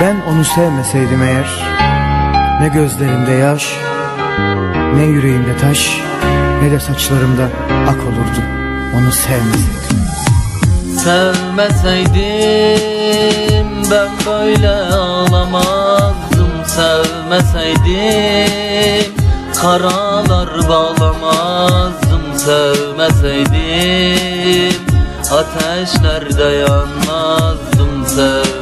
Ben onu sevmeseydim eğer Ne gözlerimde yaş Ne yüreğimde taş Ne de saçlarımda ak olurdu. Onu sevmeseydim. Sevmeseydim ben böyle ağlamazdım. Sevmeseydim karalar bağlamazdım. Sevmeseydim ateşlerde yanmazdım. Sevmeseydim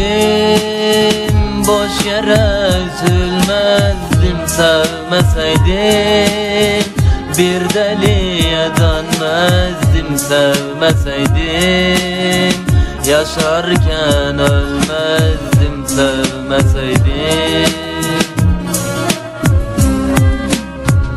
Sevmeseydim boş yere üzülmezdim. Sevmeseydim bir deliye dönmezdim. Sevmeseydim yaşarken ölmezdim. Sevmeseydim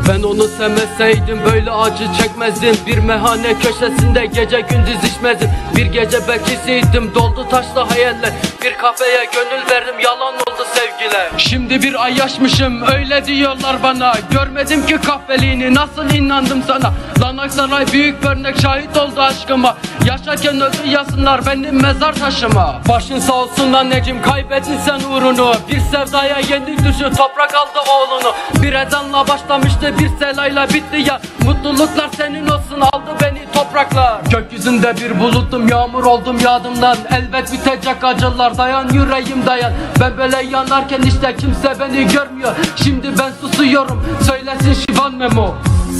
Ben onu sevmeseydim böyle acı çekmezdim. Bir mehane köşesinde gece gündüz içmezdim. Bir gece bekçisiydim doldu taşlı hayaller. Bir kafeye gönül verdim yalan oldu sevgiler. Şimdi bir ay yaşmışım öyle diyorlar bana. Görmedim ki kahveliğini nasıl inandım sana? Lan Aksaray büyük örnek şahit oldu aşkıma. Yaşarken öldü yazsınlar benim mezar taşıma. Başın sağ olsun anneciğim kaybettin sen uğrunu. Bir sevdaya yenik düşün toprak aldı oğlunu. Bir ezanla başlamıştı bir selayla bitti ya. Mutluluklar senin olsun aldı beni topraklar. Gökyüzünde bir bulutum yağmur oldum yadımdan. Elbet bitecek acılar dayan yüreğim dayan. Ben böyle yanarken işte kimse beni görmüyor. Şimdi ben susuyorum söylesin Şivan Memo.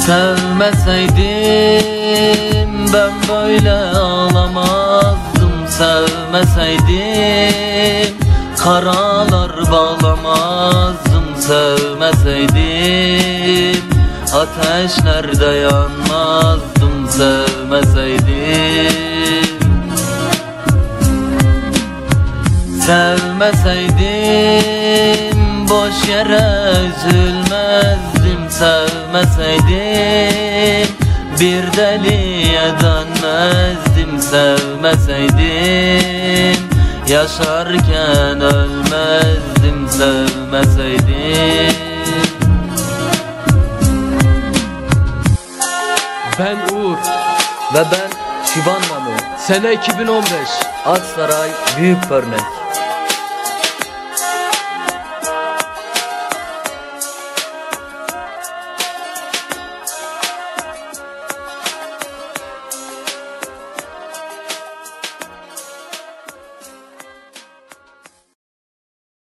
Sevmeseydim ben böyle ağlamazdım. Sevmeseydim karalar bağlamazdım. Sevmeseydim ateşlerde yanmazdım Sevmeseydim. Sevmeseydim boş yere üzülmezdim Sevmeseydim. Bir deliye dönmezdim Sevmeseydim. Yaşarken ölmezdim Sevmeseydim Ve ben Şivan Mamo Sene 2015 Aksaray Büyük Örnek